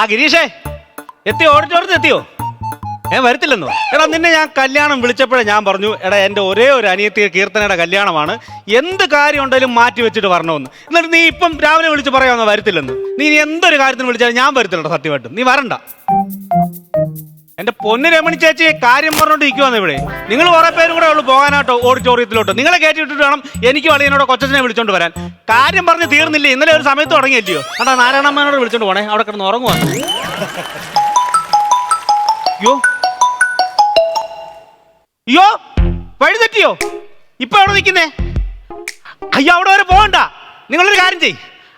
ആ ഗിരീഷേ എത്തിയോ? ഓഡിറ്റോറിയത്തിൽ എത്തിയോ? ഞാൻ വരത്തില്ലെന്നോ? എടാ നിന്നെ ഞാൻ കല്യാണം വിളിച്ചപ്പോഴേ ഞാൻ പറഞ്ഞു എടാ എന്റെ ഒരേ ഒരു അനിയത്തി കീർത്തനയുടെ കല്യാണമാണ്. എന്ത് കാര്യം ഉണ്ടെങ്കിലും മാറ്റി വെച്ചിട്ട് വരണമെന്ന്. എന്നിട്ട് നീ ഇപ്പം രാവിലെ വിളിച്ച് പറയാമെന്നോ വരത്തില്ലെന്ന്. നീ എന്തൊരു കാര്യത്തിന് വിളിച്ചാലും ഞാൻ വരത്തില്ലട്ടോ സത്യമായിട്ടും. നീ വരണ്ട. എന്റെ പൊന്ന് രമണി ചേച്ചി കാര്യം പറഞ്ഞോണ്ട് ഇരിക്കുവാന്ന് ഇവിടെ. നിങ്ങൾ കുറെ പേരും കൂടെ ഉള്ളു പോകാനാട്ടോ ഓഡിറ്റോറിയത്തിലോട്ട്. നിങ്ങളെ കയറ്റി വിട്ടിട്ട് വേണം എനിക്ക് അളിയനോട് കൊച്ചനെ വിളിച്ചോണ്ട് വരാൻ. കാര്യം പറഞ്ഞ് തീർന്നില്ല? ഇന്നലെ ഒരു സമയത്ത് തുടങ്ങിയല്ലയോ? അതാ നാരായണമ്മനോട് വിളിച്ചോണ്ട് പോണേ. അവിടെ കിടന്ന് ഉറങ്ങുവാ. യോ തെറ്റിയോ? ഇപ്പൊ എവിടെ നിൽക്കുന്നേ? അയ്യോ അവിടെ വരെ പോകണ്ട. നിങ്ങളൊരു കാര്യം ചെയ്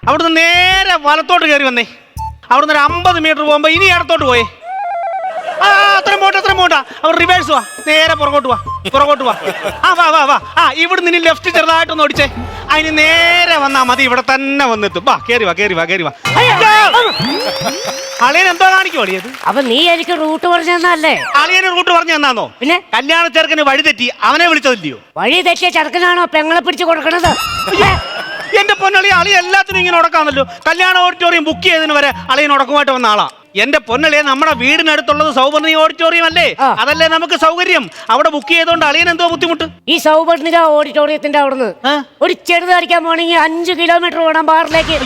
അവിടുന്ന് നേരെ വലത്തോട്ട് കയറി വന്നേ. അവിടുന്ന് ഒരു അമ്പത് മീറ്റർ പോകുമ്പോ ഇനി ഇടത്തോട്ട് പോയേ. ആ അത്ര പോട്ടെ അത്ര പോണ്ട അവർ റിവേഴ്സ് വാ. നേരെ പുറകോട്ട് വാ. പുറകോട്ട് വാ. ആ വാ വാ വാ. ആ ഇവിടെ നിന്ന് ലെഫ്റ്റ് ചെറുതായിട്ടൊന്ന് ഓടിച്ചേ. അതിന് നേരെ വന്നാ മതി. ഇവിടെ തന്നെ വന്നെത്തും വാ കേറി വാ കേറി വാ കേറി വാ. അളിയൻ എന്തോ കാണിക്കോ അളിയത് അപ്പൊ നീ എനിക്ക് റൂട്ട് പറഞ്ഞു തന്നല്ലേ അളിയന് റൂട്ട് പറഞ്ഞു തന്നാന്നോ? പിന്നെ? കല്യാണ ചെറുക്കന് വഴി തെറ്റി. അവനെ വിളിച്ചതില്ലയോ? വഴി തെറ്റിയ ചെറുക്കനാണോ പെങ്ങളെ പിടിച്ചു കൊടുക്കണത്? എന്റെ പൊന്നളി അളി എല്ലാത്തിനും ഇങ്ങനെ ഉടക്കാന്നല്ലോ. കല്യാണ ഓഡിറ്റോറിയം ബുക്ക് ചെയ്തതിന് വരെ അളിയൻ ഉടക്കുമായിട്ട് വന്ന ആളാ. എന്റെ പൊന്നളിയെ നമ്മുടെ വീടിനടുത്തുള്ളത് സൗവർണി ഓഡിറ്റോറിയം അല്ലേ? അതല്ലേ നമുക്ക് സൗകര്യം? അവിടെ ബുക്ക് ചെയ്തോണ്ട് അളിയൻ എന്തോ ബുദ്ധിമുട്ട്? ഈ സൗപർണിക ഓഡിറ്റോറിയത്തിന്റെ അവിടുന്ന്? ഒരു ചെറുതടിക്കാൻ പോണെങ്കിൽ അഞ്ചു കിലോമീറ്റർ വേണം ബാറിലേക്ക്.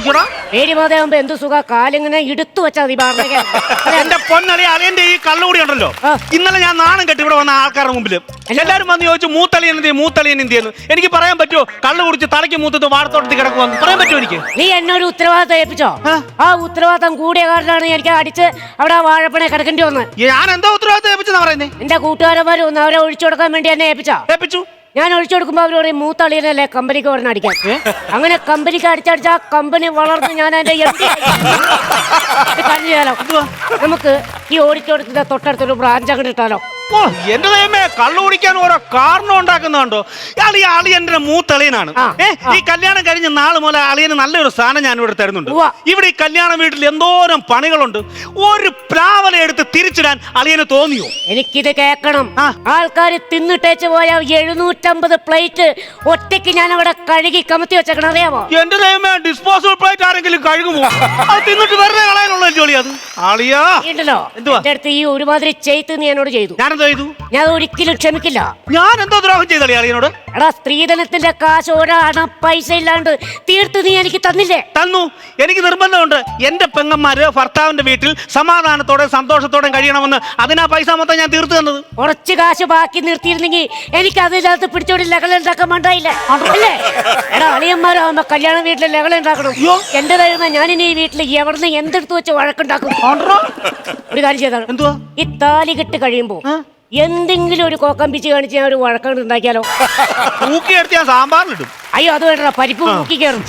പേരുമാതാകുമ്പോ എന്ത് സുഖ? കാലിങ്ങനെ എടുത്തു വെച്ചാൽ മതി ബാറിലേക്ക്. എന്റെ പൊന്നളി അളിയന്റെ ഈ കള്ളുകൂടി ഉണ്ടല്ലോ. ഇന്നലെ ഞാൻ നാണം കെട്ടി ഇവിടെ വന്ന ആൾക്കാരുടെ മുമ്പിൽ. എല്ലാരും വന്ന് ചോദിച്ചു മൂത്തളിയൻ എന്ത്? മൂത്തളിയൻ എന്ത് ചെയ്യുന്നു? എനിക്ക് പറയാൻ പറ്റുമോ? കള്ളു കുടിച്ച് തലയ്ക്ക് മൂത്തത്ത് വാടത്തോട്ടത്തിൽ കിടക്കുമെന്ന് പറയാൻ പറ്റുമോ എനിക്ക്? നീ എന്നൊരു ഉത്തരവാദിത്തം ഏൽപ്പിച്ചോ? ആ. ഉത്തരവാദിത്തം കൂടിയ കാരണമാണ് എനിക്ക് അടിച്ച് അവിടെ ആ വാഴപ്പണെ കിടക്കേണ്ടി വന്ന്. ഞാൻ എന്താ ഉത്തരവാദിത്തം ഏൽപ്പിച്ചെന്നാ പറയുന്നേ? എന്റെ കൂട്ടുകാരന്മാർ ഒന്ന് അവരെ ഒഴിച്ചു കൊടുക്കാൻ വേണ്ടി എന്നെ ഏൽപ്പിച്ചോ? ഏൽപ്പിച്ചു. ഞാൻ ഒഴിച്ചു കൊടുക്കുമ്പോൾ അവർ പറയും മൂത്തളിയനല്ലേ കമ്പനിക്ക് പറഞ്ഞ അടിക്കാൻ? അങ്ങനെ കമ്പനിക്ക് അടിച്ചടിച്ച ആ കമ്പനി വളർന്ന് ഞാൻ എന്റെ ചെയ്യാലോ നമുക്ക് ഈ ഓഡിറ്റോറിയത്തിന്റെ തൊട്ടടുത്തൊരു ബ്രാഞ്ച് അങ്ങോട്ട് ഇട്ടാലോ? ഓ എന്റെ ദൈവമേ കള്ളു കുടിക്കാൻ ഓരോ കാരണം ഉണ്ടാക്കുന്നുണ്ടോ ഇയാൾ ഈ അളിയന്റെ മൂത്തളിയനാണ് ഏ ഈ കല്യാണം കഴിഞ്ഞ നാൾ മുതൽ അളിയന് നല്ലൊരു സ്ഥാനം ഞാൻ ഇവിടെ തരുന്നുണ്ട്. ഇവിടെ ഈ കല്യാണ വീട്ടിൽ എന്തോരം പണികളുണ്ട്. ഒരു പ്ലാവല എടുത്ത് തിരിച്ചിടാൻ അളിയന് തോന്നിയോ? എനിക്കിത് കേൾക്കണം. ആ. ആൾക്കാർ തിന്നിട്ടേച്ച് പോയ എഴുന്നൂറ്റമ്പത് പ്ലേറ്റ് ഒറ്റയ്ക്ക് ഞാൻ അവിടെ കഴുകി കമത്തി വെച്ചേക്കണം അറിയാമോ? എന്റെ ദൈവമേ ഡിസ്പോസിബിൾ പ്ലേറ്റ് ആരെങ്കിലും കഴുകുമോ? അത് തിന്നിട്ട് വെറുതെ കളയാനുള്ള ജോലി അത്. അളിയാ. ഉണ്ടല്ലോ? എന്റെ അടുത്ത് ഈ ഒരുമാതിരി ചെയ്ത് നീ എന്നോട് ചെയ്തു. ചെയ്തു? ഞാൻ ഒരിക്കലും ക്ഷമിക്കില്ല. ഞാൻ എന്തോ ദ്രോഹം അളിയനോട്? എടാ സ്ത്രീധനത്തിന്റെ കാശ് ഒരാണ പൈസ ഇല്ലാണ്ട് തീർത്ത് നീ എനിക്ക് തന്നില്ലേ? തന്നു. എനിക്ക് നിർബന്ധമുണ്ട്. എന്റെ പെങ്ങന്മാര് ഭർത്താവിന്റെ വീട്ടിൽ സമാധാനത്തോടെ സന്തോഷത്തോടെ കഴിയണമെന്ന് അതിനാ പൈസ മൊത്തം ഞാൻ തീർത്തു തന്നത്. കുറച്ച് കാശ് ബാക്കി നിർത്തിയിരുന്നെങ്കിൽ എനിക്ക് അതിനകത്ത് പിടിച്ചോടി ലഹള ഉണ്ടാക്കാൻ അല്ലേ? എടാ അളിയന്മാരാകുമ്പോ കല്യാണ വീട്ടിൽ ലഹള ഉണ്ടാക്കണം എന്റെ തരുന്ന ഞാൻ ഇനി ഈ വീട്ടിൽ എവിടുന്ന് എന്തെടുത്ത് വെച്ച് വഴക്കുണ്ടാക്കും? ഒരു കാര്യം ചെയ്താണ്. എന്തുവാ? ഈ താലി കെട്ട് കഴിയുമ്പോ എന്തെങ്കിലും ഒരു കോക്കം പിച്ച് കാണിച്ച് ഞാൻ ഒരു വഴക്കം ഉണ്ടാക്കിയാലോ? തൂക്കിയെടുത്ത് ഞാൻ സാമ്പാറിലിടും അയ്യോ അത് വേണ്ട പരിപ്പ് മുക്കി കയറും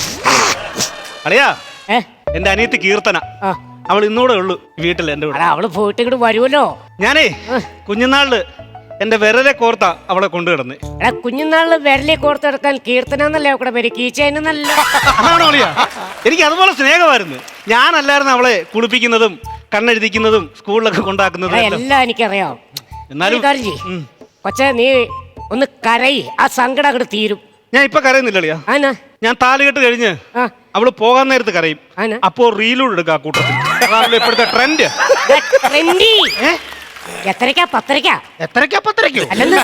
അറിയാ ഏ? എന്റെ അനിയത്തി കീർത്തന. ആ. അവൾ ഇന്നൂടെ ഉള്ളു വീട്ടിൽ എന്റെ കൂടെ. അവൾ പോയിട്ട് ഇങ്ങോട്ട് വരുമല്ലോ ഞാനേ കുഞ്ഞുനാളിൽ എന്റെ വിരലെ കോർത്ത അവളെ കൊണ്ടു കിടന്ന് എടാ കുഞ്ഞുനാളിൽ വിരലെ കോർത്തെടുക്കാൻ കീർത്തന എന്നല്ലേ അവിടെ പേര്? ആണോ അളിയാ? എനിക്ക് അതുപോലെ സ്നേഹമായിരുന്നു. ഞാനല്ലായിരുന്നു അവളെ കുളിപ്പിക്കുന്നതും കണ്ണെഴുതിക്കുന്നതും സ്കൂളിലൊക്കെ കൊണ്ടാക്കുന്നതും എല്ലാം. എല്ലാം എനിക്കറിയാം. എന്നാലും. കൊച്ചേ നീ ഒന്ന് കരയി. ആ സങ്കടം അങ്ങോട്ട് തീരും. ഞാൻ ഇപ്പൊ കരയുന്നില്ല ആനാ ഞാൻ താലുകെട്ട് കഴിഞ്ഞ് ആ. അവൾ പോകാൻ നേരത്ത് കരയും. ആനാ അപ്പോ റീലൂടെ എടുക്കുക ആ കൂട്ടത്തിൽ. അതാണല്ലോ ഇപ്പോഴത്തെ ട്രെൻഡ് എത്രയ്ക്കാ? പത്തരയ്ക്കോ? അല്ലെന്ന്?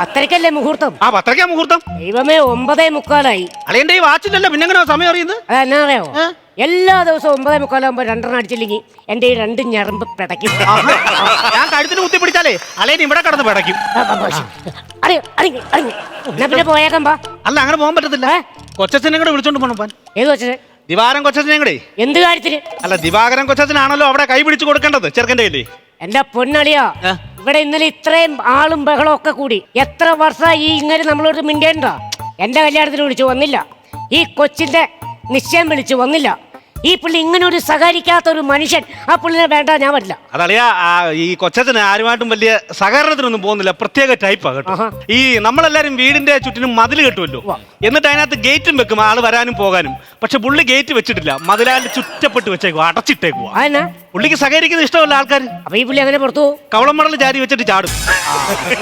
പത്തരയ്ക്കല്ലേ മുഹൂർത്തം? ആ പത്തരയ്ക്കാ മുഹൂർത്തം. ദൈവമേ ഒമ്പതേ മുക്കാലായി. അളിയന്റെ ഈ വാച്ചില്ലല്ലോ പിന്നെ എങ്ങനെ സമയം അറിയുന്നത്? അറിയോ എല്ലാ ദിവസവും ഒമ്പതേ മുക്കാലാകുമ്പോ രണ്ടെണ്ണം അടിച്ചില്ലെങ്കിൽ എന്റെ ഈ രണ്ട് ഞരമ്പ് പിടയ്ക്കും. ഞാൻ കഴുത്തിന് കുത്തി പിടിച്ചാലേ അല്ലേ ഇവിടെ കിടന്ന് പിടയ്ക്കും. അറിയോ അറിഞ്ഞു അറിഞ്ഞു എന്നാ പിന്നെ പോയേക്കാം പാ. അല്ല അങ്ങനെ പോകാൻ പറ്റത്തില്ല? കൊച്ചച്ഛനെ കൂടെ വിളിച്ചോണ്ട് പോണം പാൻ. ഏത് വെച്ചത് ദിവാരം കൊച്ചച്ഛനെ കൂടെ. എന്ത് കാര്യത്തിന്? അല്ല ദിവാകരൻ കൊച്ചച്ഛനാണല്ലോ അവിടെ കൈ പിടിച്ചു കൊടുക്കേണ്ടത് ചെറുക്കന്റെ കയ്യിൽ. എന്റെ പൊന്നളിയാ ഇവിടെ ഇന്നലെ ഇത്രയും ആളും ബഹളം ഒക്കെ കൂടി. എത്ര വർഷമായി ഈ ഇങ്ങനെ നമ്മളോട് മിണ്ടേണ്ട എന്റെ കല്യാണത്തിന് വിളിച്ചു വന്നില്ല. ഈ കൊച്ചിന്റെ നിശ്ചയം വിളിച്ചു വന്നില്ല. ഈ പുള്ളി ഇങ്ങനെ ഒരു സഹകരിക്കാത്ത ഒരു മനുഷ്യൻ ആ പുള്ളിനെ വേണ്ട ഞാൻ വരില്ല. അതളിയാ ഈ കൊച്ചത്തിന് ആരുമായിട്ടും വലിയ സഹകരണത്തിനൊന്നും പോകുന്നില്ല. പ്രത്യേക ടൈപ്പാ കേട്ടോ. ഈ നമ്മളെല്ലാരും വീടിന്റെ ചുറ്റിനും മതിൽ കെട്ടുമല്ലോ എന്നിട്ട് അതിനകത്ത് ഗേറ്റും വെക്കും ആൾ വരാനും പോകാനും. പക്ഷെ പുള്ളി ഗേറ്റ് വെച്ചിട്ടില്ല. മതിലാൽ ചുറ്റപ്പെട്ട് വെച്ചേക്കുവാ അടച്ചിട്ടേക്കുവാ. പുള്ളിക്ക് സഹകരിക്കുന്നത് ഇഷ്ടമല്ല ആൾക്കാർ അപ്പൊ ഈ പുള്ളി അങ്ങനെ പുറത്തു കവളം കവളമടൽ ജാരി വെച്ചിട്ട് ചാടും.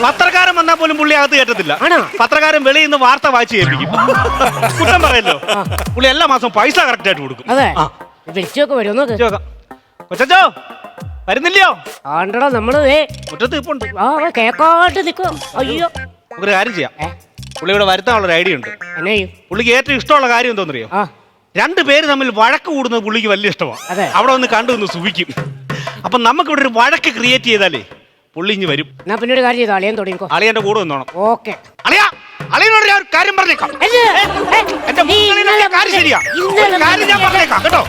പത്രക്കാരൻ വന്നാൽ പോലും പുള്ളി അകത്ത് കയറ്റത്തില്ല? പത്രക്കാരൻ വെളിയിൽ നിന്ന് വാർത്ത വായിച്ച് കേൾപ്പിക്കും. കുറ്റം പറയല്ലോ. പുള്ളി എല്ലാ മാസവും പൈസ കറക്റ്റ് ആയിട്ട് കൊടുക്കും. അതെ. വിളിച്ചൊക്കെ വരുമോ കൊച്ചച്ചോ വരുന്നില്ലയോ? ആണ്ടടാ നമ്മൾ മുറ്റത്ത് ഇപ്പൊ കേക്കാട്ട് നിക്കോ അയ്യോ. ഒരു കാര്യം ചെയ്യാം. പുള്ളി ഇവിടെ വരുത്താനുള്ള ഒരു ഐഡിയ ഉണ്ട്. പുള്ളിക്ക് ഏറ്റവും ഇഷ്ടമുള്ള കാര്യം എന്തോന്നറിയോ? രണ്ട് പേര് തമ്മിൽ വഴക്ക് കൂടുന്നത് പുള്ളിക്ക് വലിയ ഇഷ്ടമാണ്. അവിടെ ഒന്ന് കണ്ടു നിന്ന് സുഖിക്കും. അപ്പൊ നമുക്ക് ഇവിടെ ഒരു വഴക്ക് ക്രിയേറ്റ് ചെയ്താലേ പുള്ളി ഇഞ്ഞ് വരും. ഞാൻ പിന്നെ ഒരു കാര്യം ചെയ്തോ അളിയൻ തുടങ്ങിക്കോ. അളിയന്റെ കൂടെ നിന്നോണം. ഓക്കെ. അളിയാ അളിയനോട് ഞാൻ ഒരു കാര്യം പറഞ്ഞേക്കാം. എന്റെ മുകളിലുള്ള കാര്യം ശരിയാ. കാര്യം ഞാൻ പറഞ്ഞേക്കാം കേട്ടോ.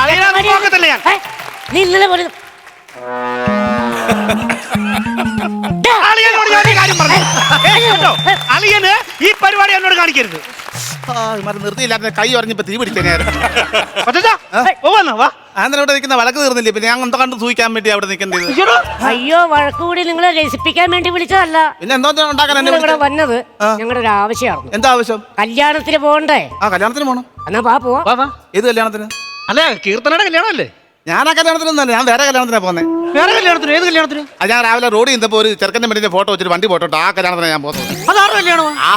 അളിയനെ നോക്കത്തില്ല ഞാൻ. നീ ഇന്നലെ പോലെ അളിയനോട് ഞാൻ കാര്യം പറഞ്ഞു കേട്ടോ? അളിയന് ഈ പരിപാടി എന്നോട് കാണിക്കരുത്. ആ, ഇമാര് നിർത്തിയില്ലായിരുന്നു കൈ പറഞ്ഞപ്പോ തീ പിടിച്ചേനായിരുന്നു ആന്ധ്ര ഇവിടെ നിൽക്കുന്ന വഴക്ക് തീർന്നില്ലേ? പിന്നെ ഞാൻ എന്തോ കണ്ട് സൂഹിക്കാൻ വേണ്ടി അവിടെ നിൽക്കേണ്ടത് അയ്യോ അയ്യോ വഴക്കുകൂടി നിങ്ങളെ രസിപ്പിക്കാൻ വേണ്ടി വിളിച്ചതല്ല. പിന്നെ എന്തോ ഉണ്ടാക്കാൻ ഇവിടെ വന്നത്. ഞങ്ങളുടെ ഒരു ആവശ്യമായിരുന്നു. എന്താ ആവശ്യം? കല്യാണത്തിന് പോകണ്ടേ? ആ കല്യാണത്തിന് പോണം. എന്നാ വാ പോവാ. വാ വാ. ഏത് കല്യാണത്തിന്? അല്ല കീർത്തനയുടെ കല്യാണമല്ലേ? ഞാൻ ആ കല്യാണത്തിനൊന്നല്ല ഞാൻ വേറെ കല്യാണത്തിനാ പോന്നെ. വേറെ കല്യാണത്തിന്? ഏത് കല്യാണത്തിന്? ഞാൻ രാവിലെ റോഡിൽ നിന്നപ്പോ ഒരു ചെറുക്കന്റെ പെണ്ണിന്റെ ഫോട്ടോ വെച്ചിട്ട് വണ്ടി പോട്ടോ ആ കല്യാണത്തിനാണ് ഞാൻ പോകുന്നത് അതാറ് കല്യാണമോ? ആ.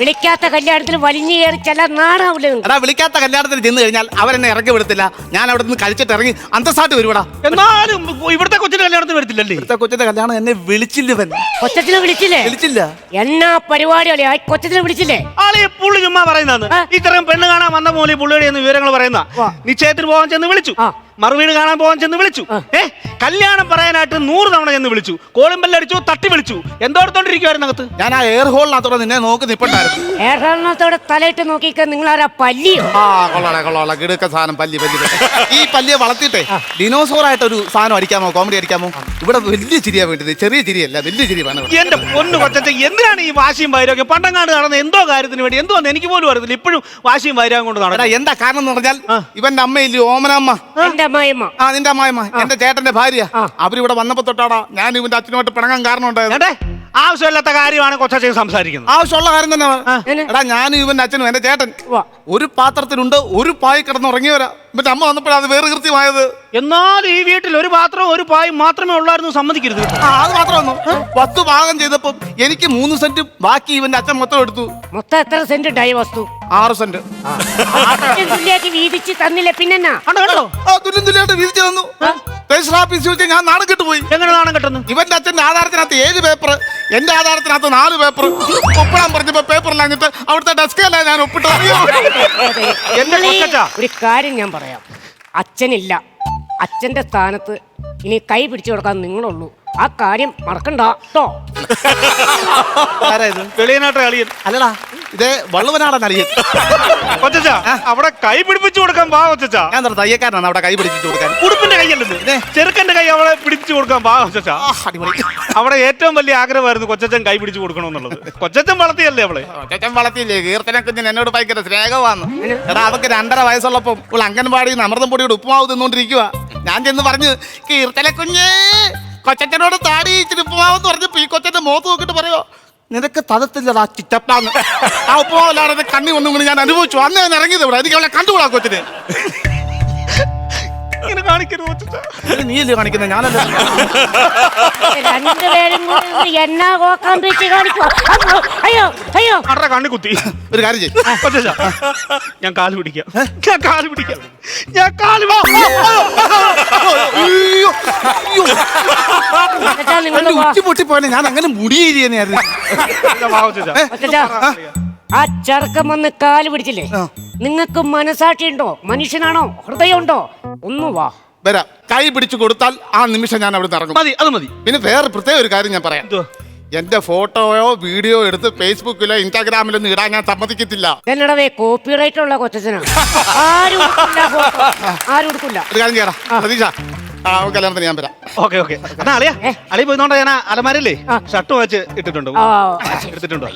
വിളിക്കാത്ത കല്യാണത്തിന് വലിഞ്ഞു കയറി ചില നാടാവില്ല എടാ വിളിക്കാത്ത കല്യാണത്തിന് ചെന്ന് കഴിഞ്ഞാൽ അവരെന്നെ ഇറക്കി വിടത്തില്ല. ഞാൻ അവിടെ നിന്ന് കഴിച്ചിട്ട് ഇറങ്ങി അന്തസ്സായിട്ട് വരുവടാ. എന്നാലും ഇവിടുത്തെ കൊച്ചിന്റെ കല്യാണത്തിന് വരത്തില്ലല്ലേ? ഇവിടുത്തെ കൊച്ചിന്റെ കല്യാണം എന്നെ വിളിച്ചില്ലവൻ. കൊച്ചത്തിനെ വിളിച്ചില്ലേ? വിളിച്ചില്ല. എന്നാ പരിപാടി ആ കൊച്ചത്തിനെ വിളിച്ചില്ലേ? ആളെ പുള്ളി ചുമ്മാ പറയുന്നതാണ്. ആ. ഇത്രയും പെണ്ണ് കാണാൻ വന്ന പോലെ ഈ പുള്ളിയുടെ എന്ന് വിവരങ്ങൾ പറയുന്ന. നിശ്ചയത്തിന് പോകാൻ ചെന്ന് വിളിച്ചു. ആ. മറുവീട് കാണാൻ പോകാൻ ചെന്ന് വിളിച്ചു. ഏ കല്യാണം പറയാനായിട്ട് നൂറ് തവണ ചെന്ന് വിളിച്ചു. കോളും ബെല്ലടിച്ചു തട്ടി വിളിച്ചു. എന്തോടത്തോണ്ടിരിക്കുവായിരുന്നു അകത്ത്. ഞാൻ ആ എയർ ഹോളിനകത്തോടെ നിന്നെ നോക്കി നിപ്പണ്ടായിരുന്നു ഏറെണ്ണത്തോടെ തലയിട്ട് നോക്കിക്ക നിങ്ങൾ പല്ലിയോ? ആ കൊള്ളാളെ കൊള്ളാളെ കിടുക്ക സാധനം പല്ലി പല്ലി പല്ലി. ഈ പല്ലിയെ വളർത്തിയിട്ടെ ഡിനോസോർ ആയിട്ട് ഒരു സാധനം അടിക്കാമോ കോമഡി അടിക്കാമോ? ഇവിടെ വലിയ ചിരിയാ വേണ്ടത്. ചെറിയ ചിരിയല്ല വലിയ ചിരി വേണം ഇവിടെ. എന്റെ പൊന്നു കൊച്ചച്ച എന്തിനാണ് ഈ വാശിയും വൈരൊക്കെ പണ്ടങ്ങാണ്ട് നടന്ന എന്തോ കാര്യത്തിന് വേണ്ടി എന്തോ എനിക്ക് പോലും അറിയത്തില്ല. ഇപ്പോഴും വാശിയും വൈരാഗ്യം കൊണ്ട് എടാ നടക്കണം എന്താ കാരണം എന്ന് പറഞ്ഞാൽ ഇവന്റെ അമ്മയില്ലേ ഓമനമ്മ? എന്റെ അമ്മായിമ്മ ആ നിന്റെ അമ്മായിമ്മ എന്റെ ചേട്ടന്റെ ഭാര്യ. ആ. അവരിവിടെ വന്നപ്പോ തൊട്ടാടാ ഞാൻ ഇവന്റെ അച്ഛനുമായിട്ട് പിണങ്ങാൻ കാരണം ഉണ്ടായത്. ആവശ്യമില്ലാത്ത കാര്യമാണ് കൊച്ചച്ച സംസാരിക്കുന്നത്. ആവശ്യമുള്ള കാര്യം തന്നെ എടാ ഞാനും ഇവന്റെ അച്ഛനും എന്റെ ചേട്ടൻ. ഒരു പാത്രത്തിലുണ്ട് ഒരു പായി കിടന്ന് ഇവന്റെ അമ്മ വന്നപ്പോഴാണ് അത് വേറെ കൃത്യമായത്? എന്നാൽ ഈ വീട്ടിൽ ഒരു പാത്രം ഒരു പായും മാത്രമേ ഉള്ളായിരുന്നു സമ്മതിക്കരുത് ആ അത് മാത്രമൊന്നു പത്ത് ഭാഗം ചെയ്തപ്പോ എനിക്ക് മൂന്ന് സെന്റ് ബാക്കി ഇവന്റെ അച്ഛൻ മൊത്തം എടുത്തു. മൊത്തം എത്ര സെന്റ് ഉണ്ടായി വസ്തു? ആറ് സെന്റ്. അത്രയും തുല്യാക്കി വീതിച്ച് തന്നില്ല പിന്നെന്നാ? കണ്ടോ കണ്ടോ? ആ തുല്യം തുല്യായിട്ട് വീതിച്ചു തന്നു. രജിസ്റ്റർ ഓഫീസിൽ വെച്ച് ഞാൻ നാണം കിട്ടുപോയി. എങ്ങനെ നാണം കെട്ടുന്നു? ഇവന്റെ അച്ഛന്റെ ആധാരത്തിനകത്ത് ഏഴ് പേപ്പർ എന്റെ ആധാരത്തിനകത്ത് നാല് പേപ്പർ ഒപ്പിടാൻ പറഞ്ഞപ്പോ പേപ്പറിലാഞ്ഞിട്ട് അവിടുത്തെ ഡെസ്കല്ല ഞാൻ ഒപ്പിട്ടത്? അറിയോ? എന്റെ ഒരു കാര്യം ഞാൻ പറയാം അച്ഛനില്ല. അച്ഛന്റെ സ്ഥാനത്ത് ഇനി കൈ പിടിച്ചു കൊടുക്കാൻ നിങ്ങളുള്ളൂ. ആ കാര്യം മറക്കണ്ട കേട്ടോ? ആരാ ഇത്? വെളിയനാട്ട് കളിയൻ അല്ലടാ ഇതേ വള്ളുവനാടൻ അറിയാം കൊച്ചച്ച അവിടെ കൈ പിടിപ്പിച്ചു കൊടുക്കാൻ വാ കൊച്ചച്ച ഞാൻ എന്താ തയ്യക്കാരനാണ് അവിടെ കൈ പിടിച്ചിട്ട് കൊടുക്കാൻ. ഉടുപ്പിന്റെ കൈയല്ലെന്ന് ചെറുക്കന്റെ കൈ അവളെ പിടിച്ചു കൊടുക്കാൻ പാ കൊച്ചച്ച ആ, അവിടെ ഏറ്റവും വലിയ ആഗ്രഹമായിരുന്നു കൊച്ചച്ചൻ കൈ പിടിച്ചു കൊടുക്കണമെന്നുള്ളത്. കൊച്ചച്ചൻ വളർത്തിയല്ലേ അവളെ? കൊച്ചൻ വളർത്തിയില്ലേ? കീർത്തന കുഞ്ഞൻ എന്നോട് ഭയങ്കര സ്നേഹമാണ്. എടാ അവക്ക് രണ്ടര വയസ്സുള്ളപ്പം ഇപ്പോൾ അംഗൻവാടിയിൽ നിന്ന് അമൃതം പൊടിയുടെ ഉപ്പുമാവ് തിന്നോണ്ടിരിക്കുക ഞാൻ ചെന്ന് പറഞ്ഞു കീർത്തന കുഞ്ഞേ കൊച്ചച്ചനോട് താടി ഇച്ചിരി ഉപ്പുമാവെന്ന് പറഞ്ഞു ഈ കൊച്ചന്റെ മുഖത്ത് നോക്കിട്ട് പറയോ നിനക്ക് തതത്തില്ലടാ ചിറ്റപ്പാന്ന്. ആ ഉപ്പുമാവല്ലാതെ കണ്ണി ഒന്നും കൂടി ഞാൻ അനുഭവിച്ചു. അന്ന് ഞാൻ ഇറങ്ങിയത് ഇവിടെ. എനിക്ക് അവളെ കണ്ടുകൂടാ കൊച്ചിന്. ഇങ്ങനെ കാണിക്കരുത് നീയല്ലേ കാണിക്കുന്നത് ഞാനല്ല? രണ്ടുപേരും കൂടി എന്നാ കോക്കാൻ അയ്യോ, അയ്യോ അയ്യോ. ആരുടെ കണ്ണി കുത്തി ഒരു കാര്യം ചെയ്യും. ഞാൻ കാൽ പിടിക്കാം. ഞാൻ കാൽ പിടിക്കാം. ഞാൻ കാൽ കൊച്ചച്ചാ നിങ്ങൾ എന്റെ വാ. ഞാൻ അങ്ങനെ മുടിയേരിയെന്നായിരുന്നു കൊച്ചച്ചാ ആ. ചെറുക്കം വന്ന് കാൽ പിടിച്ചില്ലേ? ആ. നിങ്ങൾക്ക് മനസാക്ഷി ഉണ്ടോ മനുഷ്യനാണോ? ഹൃദയമുണ്ടോ? ഒന്ന് വാ. വരാം. കൈ പിടിച്ചു കൊടുത്താൽ ആ നിമിഷം ഞാൻ അവിടെ ഇറങ്ങും. മതി അത് മതി. പിന്നെ വേറെ പ്രത്യേക ഒരു കാര്യം ഞാൻ പറയാം? എന്റെ ഫോട്ടോയോ വീഡിയോ എടുത്ത് ഫേസ്ബുക്കിലോ ഇൻസ്റ്റാഗ്രാമിലോ ഒന്നും ഇടാൻ ഞാൻ സമ്മതിക്കത്തില്ല. എന്നടവേ കോപ്പിറൈറ്റ് ഉള്ള കൊച്ചനാണ് ആരും photo. ആരും എടുക്കില്ല ഒരു കാര്യം ചെയ്യടാ. പ്രതീക്ഷ. ആ കല്യാണത്തിന് ഞാൻ വരാം. Okay okay. എന്നാ അളിയ അളി പോയിന്നോണ്ടാ ഞാൻ അലമാരല്ലേ. ഷർട്ട് വെച്ച് ഇട്ടിട്ടുണ്ടോ? ആ. എടുത്തിട്ടുണ്ടോ?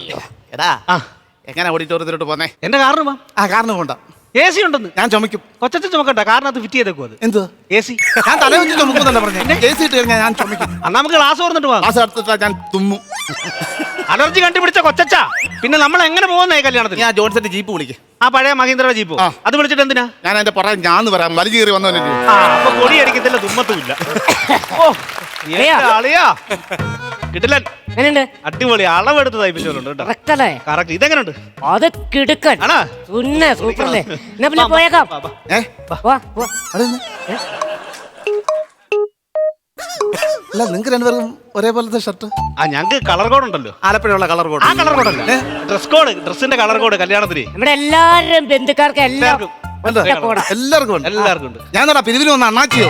എടാ. ആ. എങ്ങനെ ഓഡിറ്റോറിയത്തിലോട്ട് പോന്നേ? എന്റെ കാറിന് പോവാം ആ കാരണം കൊണ്ട എ സി ഉണ്ടെന്ന്. ഞാൻ ചുമക്കും കൊച്ചച്ച ചുമക്കണ്ട അത് ഫിറ്റ് ചെയ്തേക്കും അത്. എന്ത്? എ സി ഞാൻ തല വെച്ച് ചുമക്കുന്നല്ല പറഞ്ഞേ? എ സി ഇട്ട് കഴിഞ്ഞാൽ ഞാൻ ചുമക്കും അന്നാ നമുക്ക് ക്ലാസ് ഓർന്നിട്ട് പോവാം ക്ലാസ് എടുത്തിട്ടാ ഞാൻ തുമ്മും. അലർജി കണ്ടുപിടിച്ച കൊച്ചച്ച പിന്നെ നമ്മൾ എങ്ങനെ പോകുന്നേ കല്യാണത്തിന്? ഞാൻ ജോൺസന്റെ ജീപ്പ് വിളിക്കും. ആ പഴയ മഹീന്ദ്ര ജീപ്പ്. ആ. അത് വിളിച്ചിട്ട് എന്തിനാ? ഞാൻ എന്റെ പുറകെ ഞാൻ പറയാം വലി കയറി വന്നവനല്ലേ ആ അപ്പൊ കൊടി അടിക്കത്തില്ല തുമ്മത്തുമില്ല. ഓ. അളിയാ. കിട്ടില്ല. എങ്ങനെയുണ്ട്? അടിപൊളി. അളവെടുത്ത് തയ്പ്പിച്ചോലുണ്ട് കേട്ടോ. കറക്റ്റ് അല്ലേ? കറക്റ്റ് ഇതെങ്ങനെയുണ്ട് അത് കിടുക്കൻ. ആണോ? സുന്നെ സൂപ്പറല്ലേ എന്നാ പിന്നെ പോയേക്കാം. വാ, വാ. ഏ? വാ വാ. അവിടെ നിന്ന്. അല്ല നിങ്ങൾക്ക് രണ്ടുപേർക്കും ഒരേപോലത്തെ ഷർട്ട് ആ ഞങ്ങക്ക് കളർ കോഡ് ഉണ്ടല്ലോ. ആലപ്പുഴയുള്ള കളർ കോഡ് ആ കളർ കോഡ് അല്ല. ഡ്രസ് കോഡ് ഡ്രസ്സിന്റെ കളർ കോഡ് കല്യാണത്തിന്. നമ്മുടെ എല്ലാവരും ബന്ധുക്കാർക്ക് എല്ലാം എല്ലാവർക്കും. ഉണ്ട്. എല്ലാവർക്കും ഉണ്ട്. എല്ലാവർക്കും ഉണ്ട്. ഞാൻ നടാ പിരിവിന് വന്ന അണ്ണാച്ചിയോ?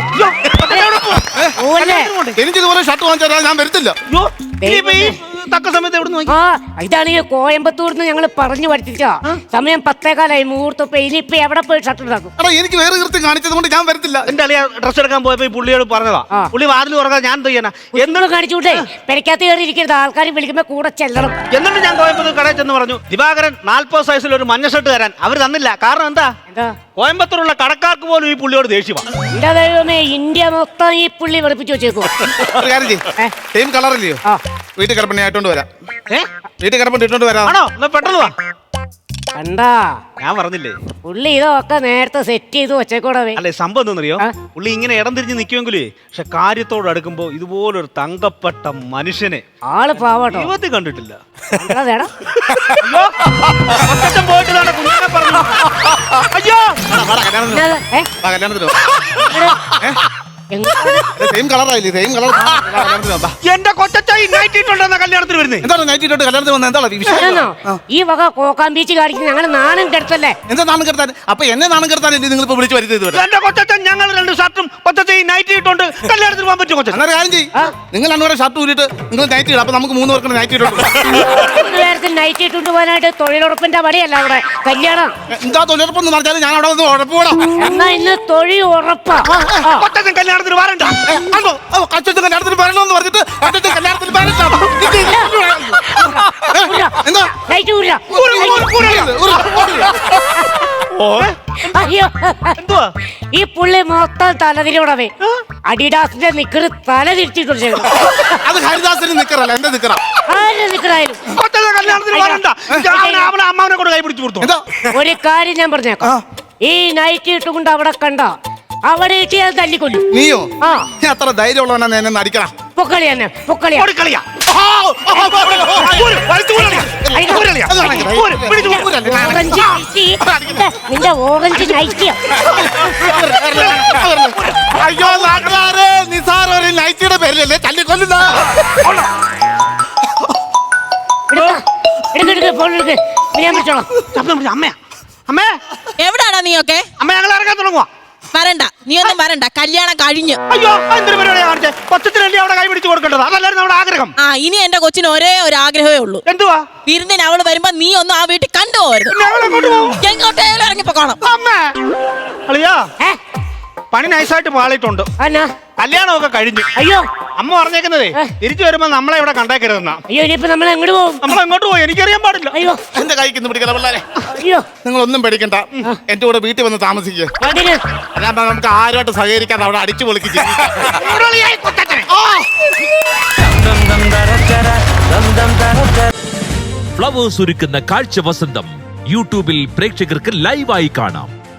ഷർട്ട് ഞാൻ വരത്തില്ല. അയ്യോ, ഇനിയിപ്പോ ഈ തക്ക സമയത്ത് എവിടെ നിന്ന് ആ ഇതാണ് ഈ കോയമ്പത്തൂർന്ന് ഞങ്ങൾ പറഞ്ഞു പഠിപ്പിച്ച സമയം പത്തേക്കാലായി മുഹൂർത്തം. ഇനിയിപ്പ എവിടെ പോയി ഷർട്ട് ഉണ്ടാക്കും എടാ എനിക്ക് വേറെ കൃത്യം കാണിച്ചത് കൊണ്ട് ഞാൻ വരത്തില്ല. എന്റെ അളിയ ഡ്രസ് എടുക്കാൻ പോയപ്പോ ഈ പുള്ളിയോട് പറഞ്ഞതാ. ആ. പുള്ളി വാതിൽ തുറക്കാൻ ഞാൻ എന്ത് ചെയ്യാനാ? എന്തും കാണിച്ചുകൂട്ടെ പെരക്കാത്ത കയറി ഇരിക്കരുത് ആൾക്കാർ വിളിക്കുമ്പോ കൂടെ ചെല്ലണം. എന്നിട്ട് ഞാൻ കോയമ്പത്തൂർ കടയിൽ ചെന്ന് പറഞ്ഞു ദിവാകരൻ നാൽപ്പത് സൈസിൽ ഒരു മഞ്ഞ ഷർട്ട് തരാൻ. അവർ തന്നില്ല. കാരണം എന്താ? എന്താ? കോയമ്പത്തൂരുള്ള കടക്കാർക്ക് പോലും ഈ പുള്ളിയോട് ദേഷ്യമാണ് എന്റെ ദൈവമേ ഇന്ത്യ മൊത്തം ഈ പുള്ളി വെളുപ്പിച്ചു വെച്ചേക്കും ഒരു കാര്യം ചെയ്യ്. ഏ? സെയിം കളറില്ലയോ ആ. വീട്ടിൽ കിടപ്പണി ആയിട്ടോണ്ട് വരാം. ഏ? വീട്ടിൽ കിടപ്പണി ഇട്ടോണ്ട് വരാം. ആണോ? എന്നാ പെട്ടെന്ന് വാ. കണ്ടാ? ഞാൻ പറഞ്ഞില്ലേ. പുള്ളി ഇതൊക്കെ നേരത്തെ സെറ്റ് ചെയ്ത് വെച്ചേക്കൂടവേ അല്ലെ സംഭവം എന്താണെന്നറിയോ? ആ. പുള്ളി ഇങ്ങനെ ഇടം തിരിഞ്ഞ് നിൽക്കുമെങ്കിലേ പക്ഷെ കാര്യത്തോട് അടുക്കുമ്പോ ഇതുപോലൊരു തങ്കപ്പെട്ട മനുഷ്യനെ ആൾ പാവാട്ടോ. ജീവിതത്തിൽ കണ്ടിട്ടില്ല. അയ്യോ കുഞ്ഞിനെ പറഞ്ഞു അയ്യോ. കല്യാണത്തിനോ കല്യാണത്തിനോ? സെയിം കളറായില്ലേ സെയിം കളർ കല്യാണത്തിന്. എന്റെ നൈറ്റിട്ടുണ്ടെന്ന കല്യാണത്തിന് വരുന്നേ? എന്താണ് നൈറ്റ് ഇട്ടോട്ട് കല്യാണത്തിന് വന്നത് എന്താണ് വിഷയം? ഈ വക കോക്കാൻ ബീച്ച് കാണിക്കുന്ന ഞങ്ങൾ നാണം കെടുത്തല്ലേ? എന്താ നാണം കെടുത്താൻ? അപ്പൊ എന്നെ നാണം കെടുത്താനല്ലേ നിങ്ങൾ ഇപ്പൊ വിളിച്ചു വരുത്തി ഇതുവരെ? എന്റെ കൊച്ചച്ഛൻ ഞങ്ങൾ രണ്ട് ഷർട്ടും കൊച്ചായി നൈറ്റ് ഇട്ടുണ്ട് കല്യാണത്തിന് പോകാൻ പറ്റും കൊച്ചൻ അങ്ങനെ കാര്യം ചെയ്യ്. നിങ്ങൾ രണ്ടുപേരെ ഷർട്ട് ഊരിട്ട് നിങ്ങൾ നൈറ്റ് ഇടും. അപ്പൊ നമുക്ക് മൂന്ന് പേർക്ക് നൈറ്റ് ഇട്ടുണ്ട് നൈറ്റ് ഇട്ടുകൊണ്ട് പോകാനായിട്ട് തൊഴിലുറപ്പിന്റെ പണിയല്ല അവിടെ. കല്യാണം. എന്താ തൊഴിലുറപ്പെന്ന് പറഞ്ഞാൽ ഞാൻ അവിടെ വന്ന് ഉഴപ്പൂടാ എന്നാ ഇന്ന് തൊഴിൽ ഉറപ്പാ. കല്യാണത്തിന് വരണ്ട അച്ഛൻ കല്യാണത്തിന് വരണമെന്ന് പറഞ്ഞിട്ട് അച്ഛൻ കല്യാണത്തിന് വരണ്ട. എന്താ? ലൈറ്റ് ഊരാ. അയ്യോ. എന്തുവാ? ഈ പുള്ളി മൊത്തം തലതിരിയോടവേ. അഡിഡാസിന്റെ നിക്കറ് തല തിരിച്ചിട്ടുണ്ട്. അത് ഹരിദാസിന്റെ നിക്കറല്ല എന്റെ നിക്കറ. ഒരു കാര്യം ഞാൻ പറഞ്ഞേക്കാം. ഈ നൈറ്റ് ഇട്ടുകൊണ്ട് അവിടെ കണ്ട? അവിടെ ഇട്ട് ഞാൻ തല്ലിക്കൊല്ലും നീയോ ആ നീ അത്ര ധൈര്യമുള്ളവനാ നീ എന്നെ നടിക്കണം പൊക്കളി തന്നെ നിന്റെ ഓറഞ്ച് നൈറ്റിയാ അയ്യോ നാട്ടുകാരെ നിസാർ ഒരു നൈറ്റിയുടെ പേരിലല്ലേ തല്ലിക്കൊല്ലുന്ന അമ്മയാ അമ്മേ എവിടാടാ നീയൊക്കെ അമ്മ ഞങ്ങൾ ഇറങ്ങാൻ തുടങ്ങുവാ വരണ്ട. നീ ഒന്നും വരണ്ട. കല്യാണം കഴിഞ്ഞു. അയ്യോ എന്തൊരു പരിപാടിയാ കാണിച്ചേ? കൊച്ചത്തിനല്ലേ അവിടെ കൈ പിടിച്ച് കൊടുക്കേണ്ടത്? അതല്ലായിരുന്നു നമ്മുടെ ആഗ്രഹം. ആ ഇനി എന്റെ കൊച്ചിന് ഒരേ ഒരു ആഗ്രഹമേ ഉള്ളൂ. എന്തുവാ? വിരുന്നിന് അവൾ വരുമ്പോ നീ ഒന്നും ആ വീട്ടിൽ കണ്ടുപോകരുത്. എങ്ങോട്ടേലും ഇറങ്ങിപ്പോ കാണാം അമ്മേ! അളിയാ പണി നൈസായിട്ട് പാളിയിട്ടുണ്ട് കല്യാണം കല്യാണമൊക്കെ കഴിഞ്ഞു. അയ്യോ. അമ്മ പറഞ്ഞേക്കുന്നതേ തിരിച്ചു വരുമ്പോ നമ്മളെ ഇവിടെ കണ്ടേക്കരുതെന്നാ. അയ്യോ ഇനിയിപ്പോ നമ്മൾ എങ്ങോട്ട് പോകും? നമ്മൾ എങ്ങോട്ട് പോയി എനിക്കറിയാൻ പാടില്ല. അയ്യോ. എന്റെ കൈക്ക് ഇന്ന് പിടിക്കണം പിള്ളേരെ? അയ്യോ. നിങ്ങൾ ഒന്നും പേടിക്കണ്ട എന്റെ കൂടെ വീട്ടിൽ വന്ന് താമസിക്കുക അതാകുമ്പോ നമുക്ക് ആരുമായിട്ട് സഹകരിക്കാതെ അവിടെ അടിച്ചു പൊളിക്ക് ജീവിക്കാം. ഉരുളിയായി കൊച്ചച്ഛനെ. ഫ്ലവേഴ്സ് ഒരുക്കുന്ന കാഴ്ച വസന്തം യൂട്യൂബിൽ പ്രേക്ഷകർക്ക് ലൈവായി കാണാം.